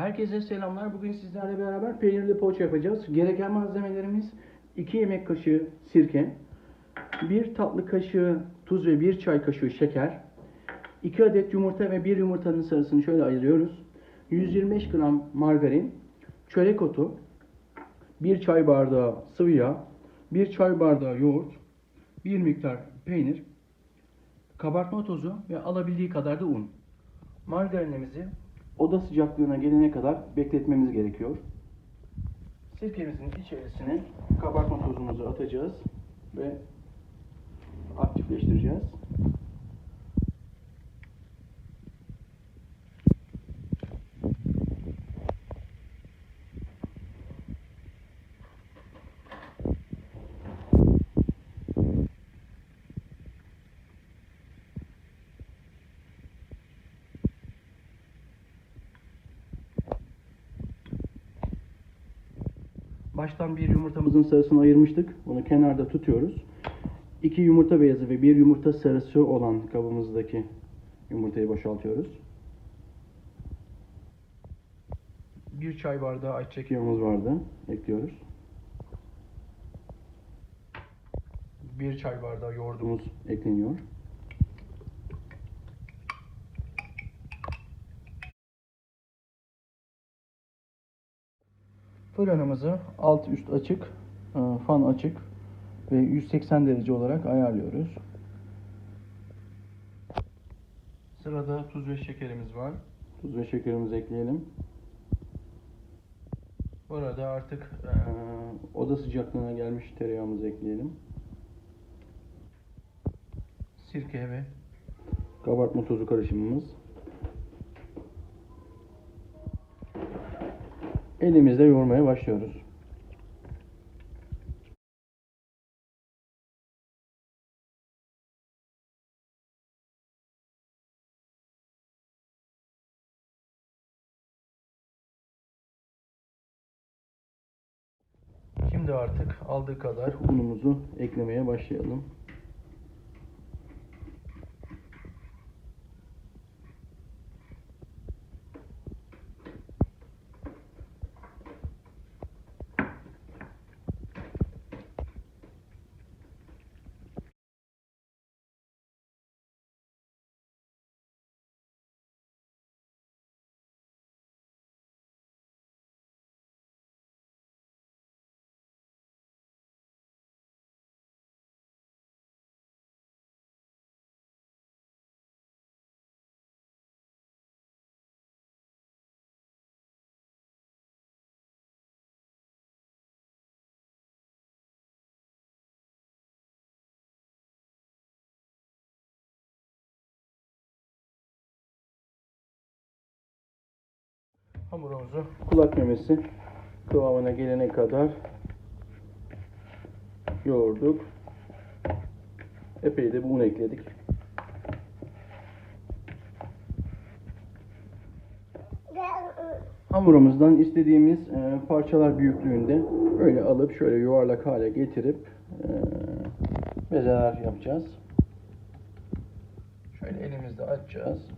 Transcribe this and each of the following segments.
Herkese selamlar. Bugün sizlerle beraber peynirli poğaça yapacağız. Gereken malzemelerimiz 2 yemek kaşığı sirke, 1 tatlı kaşığı tuz ve 1 çay kaşığı şeker, 2 adet yumurta ve 1 yumurtanın sarısını şöyle ayırıyoruz. 125 gram margarin, çörek otu, 1 çay bardağı sıvı yağ, 1 çay bardağı yoğurt, 1 miktar peynir, kabartma tozu ve alabildiği kadar da un. Margarinimizi oda sıcaklığına gelene kadar bekletmemiz gerekiyor. Sirkemizin içerisine kabartma tozumuzu atacağız ve aktifleştireceğiz. Baştan bir yumurtamızın sarısını ayırmıştık. Bunu kenarda tutuyoruz. İki yumurta beyazı ve bir yumurta sarısı olan kabımızdaki yumurtayı boşaltıyoruz. Bir çay bardağı ayçiçek yağımız vardı. Ekliyoruz. Bir çay bardağı yoğurdumuz ekleniyor. Fırınımızı alt üst açık, e, fan açık ve 180 derece olarak ayarlıyoruz. Sırada tuz ve şekerimiz var. Tuz ve şekerimizi ekleyelim. Burada artık e, oda sıcaklığına gelmiş tereyağımızı ekleyelim. Sirke ve kabartma tozu karışımımız. Elimizle yoğurmaya başlıyoruz. Şimdi artık aldığı kadar unumuzu eklemeye başlayalım. Hamurumuzu kulak memesi kıvamına gelene kadar yoğurduk. Epey de bir un ekledik. Hamurumuzdan istediğimiz e, parçalar büyüklüğünde öyle alıp şöyle yuvarlak hale getirip e, bezeler yapacağız. Şöyle elimizde açacağız.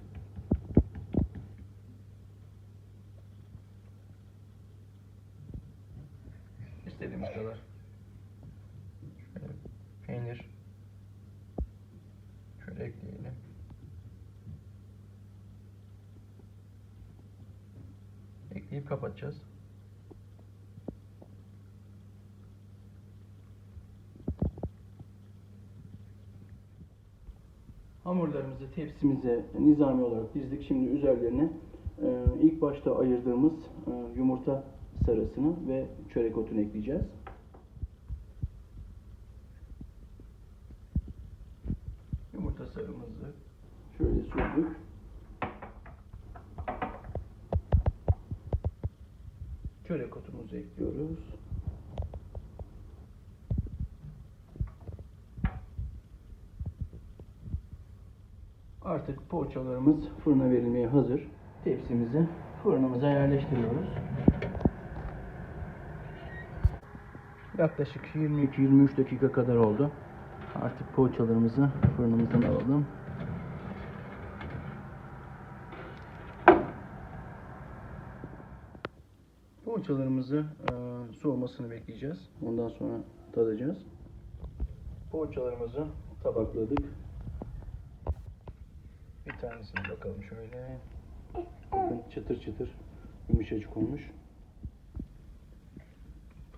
İstediğimiz kadar. Şöyle peynir. Şöyle ekleyelim. Ekleyip kapatacağız. Hamurlarımızı tepsimize nizami olarak dizdik. Şimdi üzerlerine e, ilk başta ayırdığımız e, yumurta sarısını ve çörek otunu ekleyeceğiz. Yumurta sarımızı şöyle sürdük. Çörek otumuzu ekliyoruz. Artık poğaçalarımız fırına verilmeye hazır. Tepsimizi fırınımıza yerleştiriyoruz. Yaklaşık 22-23 dakika kadar oldu. Artık poğaçalarımızı fırınımızdan alalım. Poğaçalarımızı e, soğumasını bekleyeceğiz. Ondan sonra tadacağız. Poğaçalarımızı tabakladık. Bir tanesine bakalım şöyle. Bakın çıtır çıtır yumuşacık olmuş.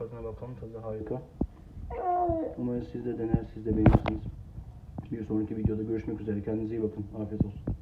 Tadına bakalım. Tadı harika. Umarım siz de dener, siz de beğenirsiniz. Bir sonraki videoda görüşmek üzere. Kendinize iyi bakın. Afiyet olsun.